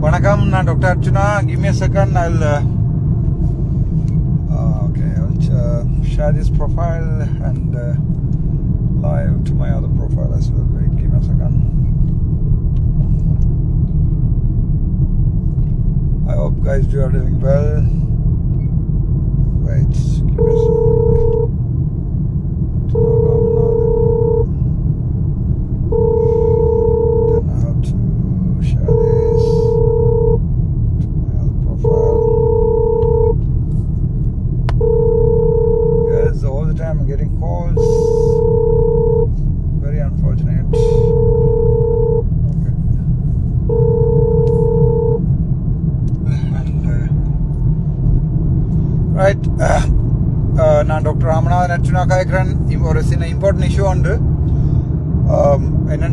வணக்கம் நான் doctor Archuna give me a second I'll uh, uh, okay I'll uh, share this profile and uh, live to my other profile as well wait give me a second I hope guys you are doing well wait give me a second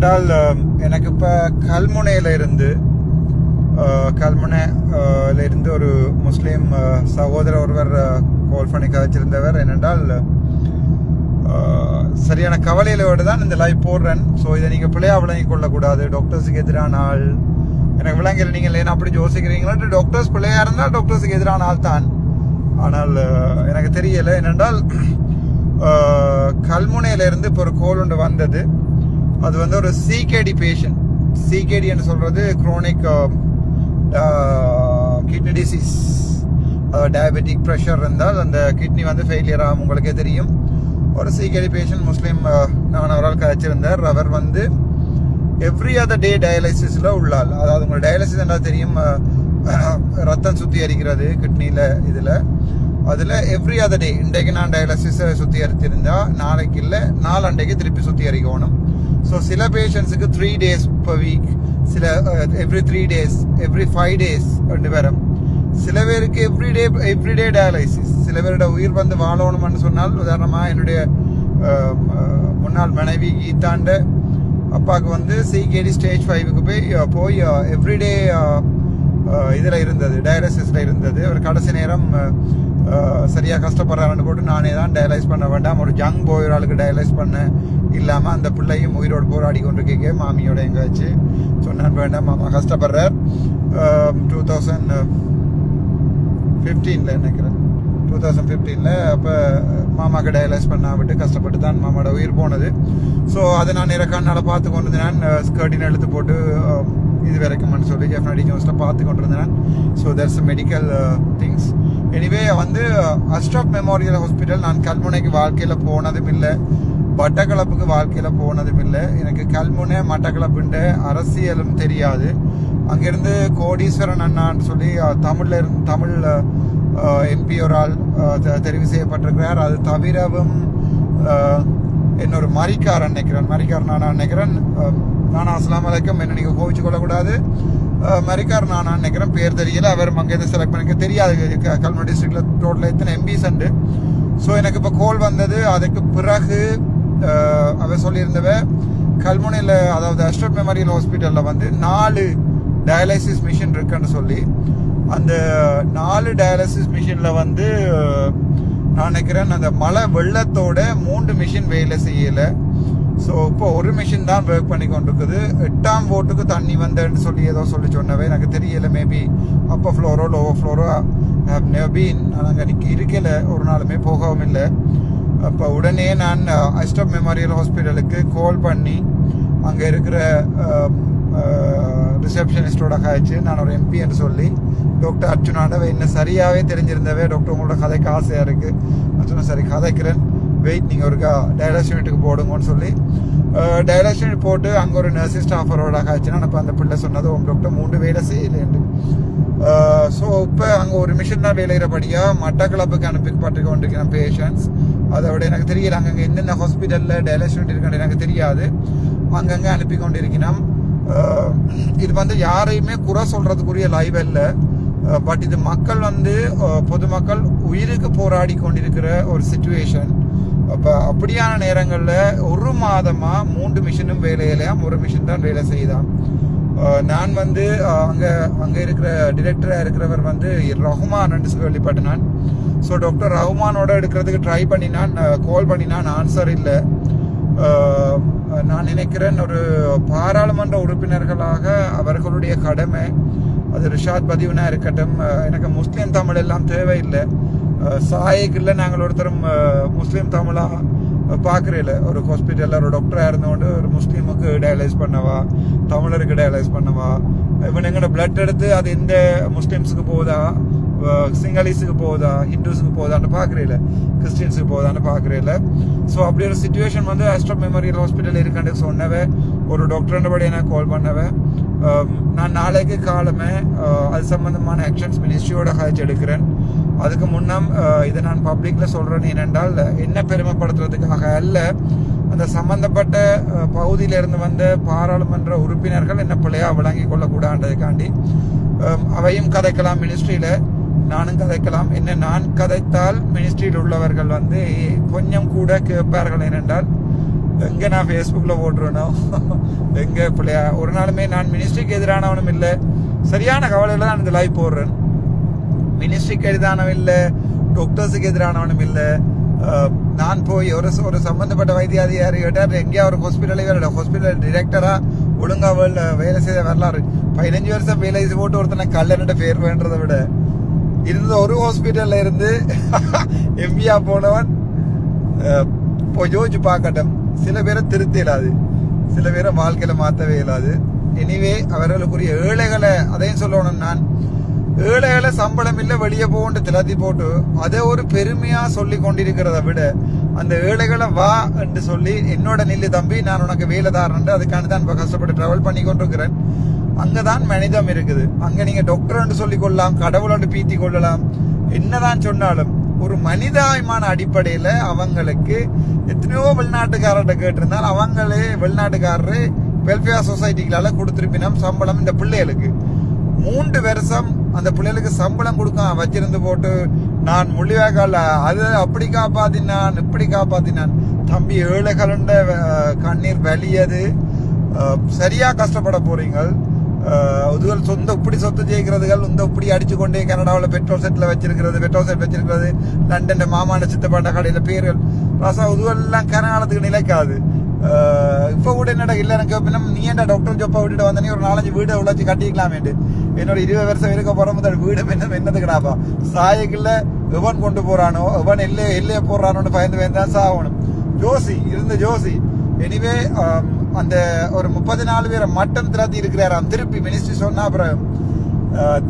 என்னென்றால் எனக்கு இப்போ கல்முனையில் இருந்து கல்முனையில் கல்முனை இருந்து ஒரு முஸ்லீம் சகோதரர் ஒருவர் கால் பண்ணி கதைச்சிருந்தவர் என்னென்றால் சரியான கவலையிலோடு தான் இந்த லைவ் போடுறேன். ஸோ இதை நீங்கள் பிள்ளையாக விளங்கி கொள்ளக்கூடாது. டாக்டர்ஸுக்கு எதிரான ஆள். எனக்கு விளங்கல நீங்கள் ஏன்னா அப்படி யோசிக்கிறீங்களா? டாக்டர்ஸ் பிள்ளையாக இருந்தால் டாக்டர்ஸுக்கு எதிரான ஆள் தான். ஆனால் எனக்கு தெரியலை. என்னென்றால் கல்முனையிலிருந்து இப்போ ஒரு கோல் ஒன்று வந்தது. அது வந்து ஒரு சிகேடி பேஷண்ட் சிகேடி என்று சொல்கிறது chronic kidney disease diabetic pressure இருந்தால் அந்த கிட்னி வந்து ஃபெயிலியர் ஆகும் உங்களுக்கே தெரியும். ஒரு சிகேடி பேஷண்ட் முஸ்லீம் uh, நான் அவரால் கழிச்சிருந்தார் அவர் வந்து எவ்ரி அதர் டே டயாலிசிஸில் உள்ளாள். அதாவது உங்களுக்கு டயாலிசிஸ் என்ன தெரியும் uh, ரத்தம் ரத்தம் சுத்திகரிக்கிறது கிட்னியில் இதில். அதில் எவ்ரி அதர் டே இன்றைக்கு நான் டயாலிசிஸை சுத்திகரித்திருந்தா நாளைக்கு இல்லை நாலண்டைக்கு திருப்பி சுத்திகரிக்கணும் ஸோ சில பேஷண்ட்ஸுக்கு த்ரீ டேஸ் பர் வீக் சில every three days every five days ரெண்டு பேரும். சில பேருக்கு எவ்ரிடே எவ்ரிடே டயாலிசிஸ் சில பேரோட உயிர் வந்து வாழணும்னு சொன்னால் உதாரணமாக என்னுடைய um, uh, முன்னாள் மனைவி கீதாண்ட அப்பாவுக்கு வந்து சிகேடி ஸ்டேஜ் ஃபைவுக்கு போய் uh, போய் uh, எவ்ரிடே இதில் இருந்தது டயாலிசிஸில் இருந்தது. ஒரு கடைசி நேரம் சரியாக கஷ்டப்படுறாருன்னு போட்டு நானே தான் டயலைஸ் பண்ண வேண்டாம். ஒரு ஜங் போய் ஒரு ஆளுக்கு டயலைஸ் பண்ண இல்லாமல் அந்த பிள்ளையும் உயிரோடு போராடி கொண்டு கேட்க மாமியோட எங்காச்சு சொன்னான் வேண்டாம் மாமா கஷ்டப்படுறார். டூ தௌசண்ட் ஃபிஃப்டீனில் நினைக்கிறேன். டூ தௌசண்ட் ஃபிஃப்டீனில் அப்போ மாமாவுக்கு டயலைஸ் பண்ண விட்டு கஷ்டப்பட்டு தான் மாமாவோட உயிர் போனது. ஸோ அதை நான் இறக்கானால பார்த்து கொண்டு இருந்தேன் ஸ்கர்டின் எடுத்து போட்டு இது வரைக்கும்னு சொல்லி ஜெஃப்னடி நியூஸில் பார்த்து கொண்டு இருந்தேன் so there's medical things anyway வந்து அஸ்டாப் மெமோரியல் ஹாஸ்பிட்டல் நான் கல்முனைக்கு வாழ்க்கையில் போனதும் இல்லை மட்டக்களப்புக்கு வாழ்க்கையில் போனதும் இல்லை எனக்கு கல்முனை மட்டக்களப்புன்ற அரசியலும் தெரியாது. அங்கேருந்து கோடீஸ்வரன் அண்ணான்னு சொல்லி தமிழில் இருந்து தமிழ் எம்பி ஒரு ஆள் தெ- தெரிவு செய்யப்பட்டிருக்கிறார். அது தவிரவும் என்னொரு இன்னொரு மரிக்கார் நினைக்கிறேன். மரிக்கார் நான் நினைக்கிறேன். நான் அஸ்லாம் வலைக்கம் என்ன நீங்கள் கோவிச்சு கொள்ளக்கூடாது. மரிக்கார் நான் நினைக்கிறேன். பேர் தெரியல. அவர் அங்கேருந்து செலக்ட் பண்ணிக்க தெரியாது. கல்முனை டிஸ்ட்ரிக்ட்ல டோட்டல் எத்தனை எம்பிஸ் உண்டு. ஸோ எனக்கு இப்போ கோல் வந்தது. அதுக்கு பிறகு அவர் அவ சொல்லியிருந்தவ கல்முனையில் அதாவது அஸ்ட்ரப் மெமோரியல் ஹாஸ்பிட்டலில் வந்து நாலு டயாலிசிஸ் மிஷின் இருக்குன்னு சொல்லி அந்த நாலு டயாலிசிஸ் மிஷினில் வந்து நான் நினைக்கிறேன் அந்த மழை வெள்ளத்தோட மூன்று மிஷின் வேலை செய்யலை. ஸோ இப்போ ஒரு மிஷின் தான் ஒர்க் பண்ணி கொண்டிருக்குது. எட்டாம் போட்டுக்கு தண்ணி வந்தேன்னு சொல்லி ஏதோ சொல்லி சொன்னவே எனக்கு தெரியல மேபி அப்போ ஃப்ளோரோ லோவோ ஃப்ளோரோ பீன் நான் அங்கே நிற்க இருக்கல. ஒரு நாளுமே போகவும் இல்லை. அப்போ உடனே நான் அஸ்டப் மெமோரியல் ஹாஸ்பிட்டலுக்கு கால் பண்ணி அங்கே இருக்கிற um, uh, ரிசப்ஷனிஸ்டோட காய்ச்சி நான் ஒரு எம்பி என்று சொல்லி டாக்டர் அர்ஜுனாண்டவை என்ன சரியாகவே தெரிஞ்சிருந்தவே டாக்டர் உங்களோட கதைக்கு ஆசையாக இருக்குது அர்ஜுனா சரி கதைக்கிறேன். வெயிட் நீங்கள் ஒருக்கா டயலாஸ் யூனிட்டுக்கு போடுங்கன்னு சொல்லி டயலாஸ் யூனிட் போட்டு அங்கே ஒரு நர்சிங் ஸ்டாஃபரோட ஆச்சுன்னா நம்ம அந்த பிள்ளை சொன்னது உங்க டாக்டர் மூன்று வேலை செய்யலைண்டு ஸோ இப்போ அங்கே ஒரு மிஷின் தான் வேலைகிறபடியாக மட்டக்களப்புக்கு அனுப்பிப்பட்டு கொண்டிருக்கிற பேஷண்ட்ஸ் அதை விட எனக்கு தெரியல அங்கங்கே என்னென்ன ஹாஸ்பிட்டலில் டயலாஸ் யூனிட் இருக்குன்னு எனக்கு தெரியாது. அங்கங்கே அனுப்பி கொண்டிருக்கிறோம் இது வந்து யாரையுமே குறை சொல்கிறதுக்குரிய லைவ் இல்லை பட் இது மக்கள் வந்து பொதுமக்கள் உயிருக்கு போராடி கொண்டிருக்கிற ஒரு சுச்சுவேஷன் அப்போ அப்படியான நேரங்களில் ஒரு மாதமாக மூன்று மிஷினும் வேலையிலையாம் ஒரு மிஷின் தான் வேலை செய்தான். நான் வந்து அங்கே அங்கே இருக்கிற டிரெக்டராக இருக்கிறவர் வந்து ரஹ்மான் கேள்விப்பட்டேன் ஸோ டாக்டர் ரஹ்மானோட எடுக்கிறதுக்கு ட்ரை பண்ணினான் கால் பண்ணினான் ஆன்சர் இல்லை. நான் நினைக்கிறேன் ஒரு பாராளுமன்ற உறுப்பினர்களாக அவர்களுடைய கடமை அது ரிஷாத் பதிவுனா இருக்கட்டும் எனக்கு முஸ்லீம் தமிழ் எல்லாம் தேவையில்லை. സഹായിക്കില്ല சாயக்குள்ள நாங்கள் ஒருத்தரும் அஹ், முஸ்லீம் ஒரு ஹாஸ்பிட்டலில் ஒரு டாக்டராக இருந்தவொண்டு ஒரு முஸ்லீமுக்கு டயலைஸ் பண்ணவா தமிழருக்கு டயலைஸ் பண்ணவா இவன் எங்கட பிளட் எடுத்து அது இந்த முஸ்லீம்ஸுக்கு போகுதா சிங்களீஸுக்கு போகுதா ஹிந்துஸுக்கு போகுதான்னு பார்க்குறையில கிறிஸ்டின்ஸுக்கு போகுதான்னு பார்க்குறையில ஸோ அப்படி ஒரு சுச்சுவேஷன் வந்து ஆஸ்ட்ரோ மெமோரியல் ஹாஸ்பிட்டல் இருக்கான்னு சொன்னவன் ஒரு டாக்டர்ன்றபடி எனக்கு கால் பண்ணவன் Um, நான் நாளைக்கு காலமே uh, அது சம்பந்தமான ஆக்ஷன்ஸ் மினிஸ்ட்ரியோட ஹாய்ச்சி எடுக்கிறேன். அதுக்கு முன்னம் uh, இதை நான் பப்ளிக்கில் சொல்கிறேன் என்னென்றால் என்ன பெருமைப்படுத்துறதுக்காக அல்ல அந்த சம்பந்தப்பட்ட uh, பகுதியிலிருந்து வந்த பாராளுமன்ற உறுப்பினர்கள் என்ன பிள்ளையாக விளங்கி கொள்ளக்கூடாதுக்காண்டி um, அவையும் கதைக்கலாம் மினிஸ்ட்ரியில் நானும் கதைக்கலாம். என்ன நான் கதைத்தால் மினிஸ்ட்ரியில் உள்ளவர்கள் வந்து கொஞ்சம் கூட கேட்பார்கள் ஏனென்றால் எங்கே நான் ஃபேஸ்புக்கில் போட்டுருவேனோ? எங்கே பிள்ளையா ஒரு நாளுமே நான் மினிஸ்ட்ரிக்கு எதிரானவனும் இல்லை. சரியான கவலையில் நான் இந்த லைவ் போடுறேன். மினிஸ்ட்ரிக்கு எதிரானவன் இல்லை டாக்டர்ஸுக்கு எதிரானவனும் இல்லை. நான் போய் ஒரு ஒரு சம்மந்தப்பட்ட வைத்தியாதிகாரி கேட்டார் எங்கேயா ஒரு ஹாஸ்பிட்டலே வேலை ஹாஸ்பிட்டல் டிரெக்டராக ஒழுங்காக வேலை வேலை செய்த வரலாறு. பதினஞ்சு வருஷம் வேலை செய்து போட்டு ஒருத்தனை கல்லன்ட்டு பேர் வேண்டதை விட இருந்த ஒரு ஹாஸ்பிட்டலில் இருந்து எம்பியா போனவன் போய் யோசிச்சு பார்க்கட்டும். சில பேரை திருத்த இயலாது. சில பேரை வாழ்க்கையில் மாற்றவே இயலாது. எனிவே அவர்களுக்குரிய ஏழைகளை அதையும் சொல்லணும் நான். ஏழைகளை சம்பளம் இல்லை வெளியே போகண்டு திலாத்தி போட்டு அதை ஒரு பெருமையாக சொல்லி கொண்டிருக்கிறத விட அந்த ஏழைகளை வா என்று சொல்லி என்னோட நில்லு தம்பி நான் உனக்கு வேலை தாரேன் அதுக்காண்டி தான் இப்போ கஷ்டப்பட்டு ட்ராவல் பண்ணி கொண்டிருக்கிறேன். அங்கதான் மனிதம் இருக்குது. அங்கே நீங்கள் டாக்டர் சொல்லிக்கொள்ளலாம் கடவுளோடு பீத்தி கொள்ளலாம். என்னதான் சொன்னாலும் ஒரு மனிதாயமான அடிப்படையில் அவங்களுக்கு எத்தனையோ வெளிநாட்டுக்காரர்கிட்ட கேட்டிருந்தால் அவங்களே வெளிநாட்டுக்காரரு வெல்ஃபேர் சொசைட்டிகளால் கொடுத்துருப்பினோம் சம்பளம் இந்த பிள்ளைகளுக்கு. மூன்று வருஷம் அந்த பிள்ளைகளுக்கு சம்பளம் கொடுக்க வச்சிருந்து போட்டு நான் முள்ளிவாய்க்கால அது அப்படி காப்பாத்தினான் இப்படி காப்பாத்தினான். தம்பி ஏழை கலண்ட கண்ணீர் வலியது. சரியாக சரியா கஷ்டப்பட போறீங்கள். இதுகள் சொந்த இப்படி சொத்து ஜெயிக்கிறதுகள் இந்த இப்படி அடிச்சு கொண்டே கனடாவில் பெட்ரோல் செட்டில் வச்சிருக்கிறது பெட்ரோல் செட் வச்சிருக்கிறது லண்டனில் மாமான சித்தப்பாண்ட கடையில் பேர்கள். ராசா இதுவெல்லாம் கனகாலத்துக்கு நிலைக்காது. இப்போ கூட என்னடா இல்லை எனக்கு அப்படின்னா நீ ஏன்டா டாக்டர் ஜப்பா விட்டுட்டு வந்தனே ஒரு நாலஞ்சு வீடு உழைச்சி கட்டிக்கலாமேட்டு என்னோட இருபது வருஷம் இருக்க போகிற முதல் வீடு பின்னும் என்னது கிடாப்பா சாயக்குள்ள எவன் கொண்டு போகிறானோ எவன் எல்லைய எல்லையே போடுறானோன்னு பயந்து பயந்து தான் சாகணும். ஜோசி இருந்த ஜோசி. எனிவே அந்த ஒரு முப்பது நாலு பேரை மட்டன் திராத்தி இருக்கிறாராம். திருப்பி மினிஸ்ட்ரி சொன்னா அப்புறம்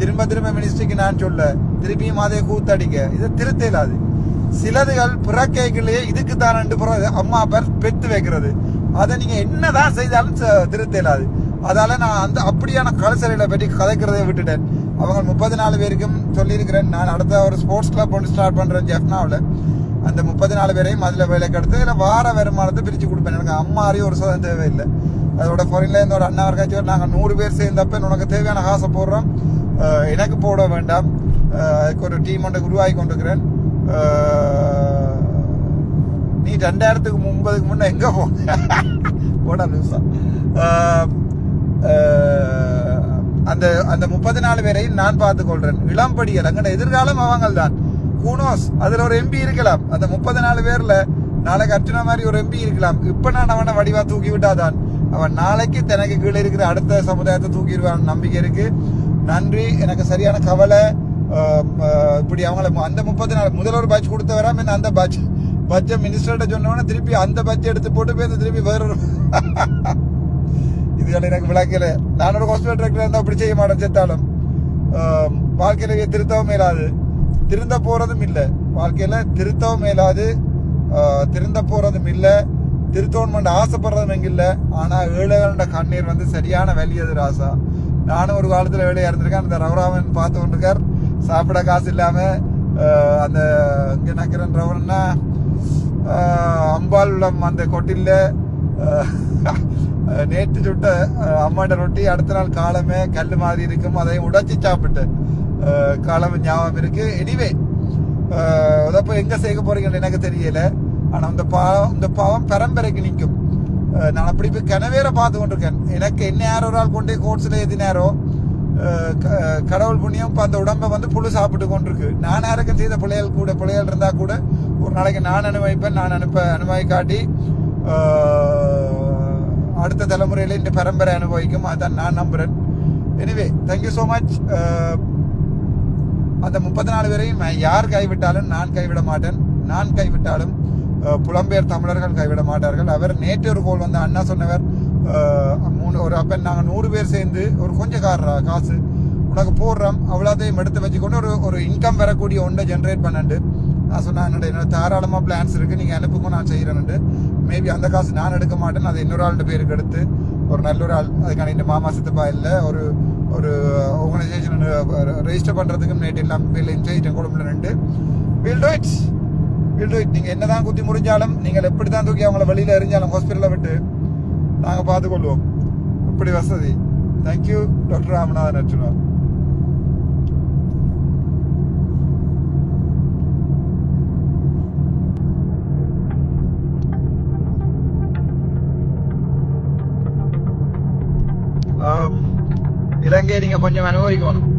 திரும்ப திரும்ப மினிஸ்ட்ரிக்கு நான் சொல்ல திருப்பியும் அதே கூத்தடிக்க இதை திருத்த இல்லாது சிலதுகள் பிறக்கைகளையே இதுக்கு தான் ரெண்டு புறம் அம்மா பேர் பெத்து வைக்கிறது. அதை நீங்க என்னதான் செய்தாலும் திருத்த இல்லாது அதால நான் அந்த அப்படியான கல்ச்சரையில பற்றி கதைக்கிறதை விட்டுட்டேன். அவங்க முப்பது நாலு பேருக்கும் சொல்லியிருக்கிறேன். நான் அடுத்த ஒரு ஸ்போர்ட்ஸ் கிளப் ஒன்று ஸ்டார்ட் பண்றேன் ஜெஃப்னாவில். அந்த முப்பது நாலு பேரையும் அதில் வேலைக்கு எடுத்து இல்லை வார வருமானத்தை பிரித்து கொடுப்பேன். எனக்கு அம்மாரி ஒரு சதம் தேவையில்லை. அதோட ஃபாரின்ல இருந்து ஒரு அண்ணா இருக்காச்சு நாங்கள் நூறு பேர் சேர்ந்தப்ப உனக்கு தேவையான காசை போடுறோம். எனக்கு போட வேண்டாம். அதுக்கு ஒரு டீம் ஒன்று உருவாகி கொண்டிருக்கிறேன் நீ ரெண்டாயிரத்துக்கு முன்பதுக்கு முன்ன எங்கே போன போடா நியூஸா அந்த அந்த முப்பது நாலு பேரையும் நான் பார்த்துக் கொள்றேன். இளம்படிகள் அங்கே எதிர்காலம் அவங்கள் தான் கூனோஸ் அதுல ஒரு எம்பி இருக்கலாம். அந்த முப்பது நாலு பேர்ல நாளைக்கு அர்ச்சனா மாதிரி ஒரு எம்பி இருக்கலாம். இப்ப நான் அவனை வடிவா தூக்கி விட்டாதான் அவன் நாளைக்கு தனக்கு கீழே இருக்கிற அடுத்த சமுதாயத்தை தூக்கிடுவான் நம்பிக்கை இருக்கு. நன்றி. எனக்கு சரியான கவலை. இப்படி அவங்கள அந்த முப்பது நாள் முதல் ஒரு பேட்ச் கொடுத்த வராம என்ன அந்த பேட்ச் பட்ஜை மினிஸ்டர்கிட்ட சொன்னோன்னே திருப்பி அந்த பட்ஜெட் எடுத்து போட்டு போய் திருப்பி வேற இதுகள் எனக்கு விளக்கல. நான் ஒரு ஹாஸ்பிட்டல் டைரக்டர் இருந்தால் அப்படி செய்ய மாட்டேன் செத்தாலும். வாழ்க்கையிலேயே திருத்தவும் இல்லாது திருந்த போகிறதும் இல்லை. வாழ்க்கையில் திருத்தவும் மேலாது திருந்த போகிறதும் இல்லை. திருத்தோன்மெண்ட் ஆசைப்படுறதும் எங்கே இல்லை. ஆனால் ஏழைகளோட கண்ணீர் வந்து சரியான வலியது ராசா. நானும் ஒரு காலத்தில் வேலையாக இருந்திருக்கேன். அந்த ரவராமன் பார்த்து கொண்டிருக்கார். சாப்பிட காசு இல்லாமல் அந்த இங்கே நக்கிறன் அம்பாள் உள்ள அந்த கொட்டில்ல நேற்று சுட்ட அம்மாண்ட ரொட்டி அடுத்த நாள் காலமே கல் மாதிரி இருக்கும். அதையும் உடைச்சி சாப்பிட்டு காலம் ஞாபகம் இருக்கு. எனிவே அதப்போ எங்க சேர்க்க போகிறீங்கன்னு எனக்கு தெரியல. ஆனா இந்த பாவம் இந்த பாவம் பரம்பரைக்கு நிற்கும். நான் அப்படி போய் கனவேற பார்த்து கொண்டிருக்கேன். எனக்கு என்ன யாரோ ஒரு ஆள் கொண்டு கோட்ஸில் ஏதினாரோ அஹ் க- கடவுள் புண்ணியம் இப்போ அந்த உடம்பை வந்து புழு சாப்பிட்டு கொண்டிருக்கு. நான் யாருக்கும் செய்த பிள்ளைகள் கூட பிள்ளைகள் இருந்தா கூட ஒரு நாளைக்கு நான் அனுபவிப்பேன் நான் அனுப்ப அனுபவி காட்டி அடுத்த தலைமுறையில இந்த பரம்பரை அனுபவிக்கும். அதான் நான் நம்புறேன். எனிவே தேங்க்யூ ஸோ மச் அந்த முப்பத்தி நாலு பேரையும் யார் கைவிட்டாலும் நான் கைவிட மாட்டேன். நான் கைவிட்டாலும் புலம்பெயர் தமிழர்கள் கைவிட மாட்டார்கள். அவர் நேற்று ஒரு கோல் வந்த அண்ணா சொன்னவர் மூணு ஒரு அப்போ நாங்கள் நூறு பேர் சேர்ந்து ஒரு கொஞ்சம் காரா காசு உனக்கு போடுறோம் அவ்வளோத்தையும் எடுத்து வச்சுக்கொண்டு ஒரு ஒரு இன்கம் வரக்கூடிய ஒன்றை ஜென்ரேட் பண்ணண்டு. நான் சொன்னேன் என்னோட என்னோட தாராளமாக பிளான்ஸ் இருக்குது நீங்கள் அனுப்புக்கும் நான் செய்கிறேன்ட்டு மேபி அந்த காசு நான் எடுக்க மாட்டேன் அதை இன்னொரு ஆளுடைய பேருக்கு எடுத்து ஒரு நல்ல ஒரு ஆள் அதுக்கான இந்த மாமா சித்தப்பா இல்லை ஒரு ஒரு ஆர்கனைசேஷன் ரெஜிஸ்டர் பண்ணுறதுக்கும் நேற்று எல்லாம் பேர்லையும் செய்யிட்டேன் குடும்பத்தில் ரெண்டு. Will do it will do it நீங்கள் என்னதான் குத்தி முடிஞ்சாலும் நீங்கள் எப்படி தான் தூக்கி அவங்கள வெளியில் எரிஞ்சாலும் ஹாஸ்பிட்டலில் விட்டு நாங்கள் பார்த்துக்கொள்வோம். இப்படி வசதி. தேங்க்யூ டாக்டர் ராமநாதன் அர்ச்சுனா இலங்கையை நீங்கள் கொஞ்சம் அனுபவிக்கணும்.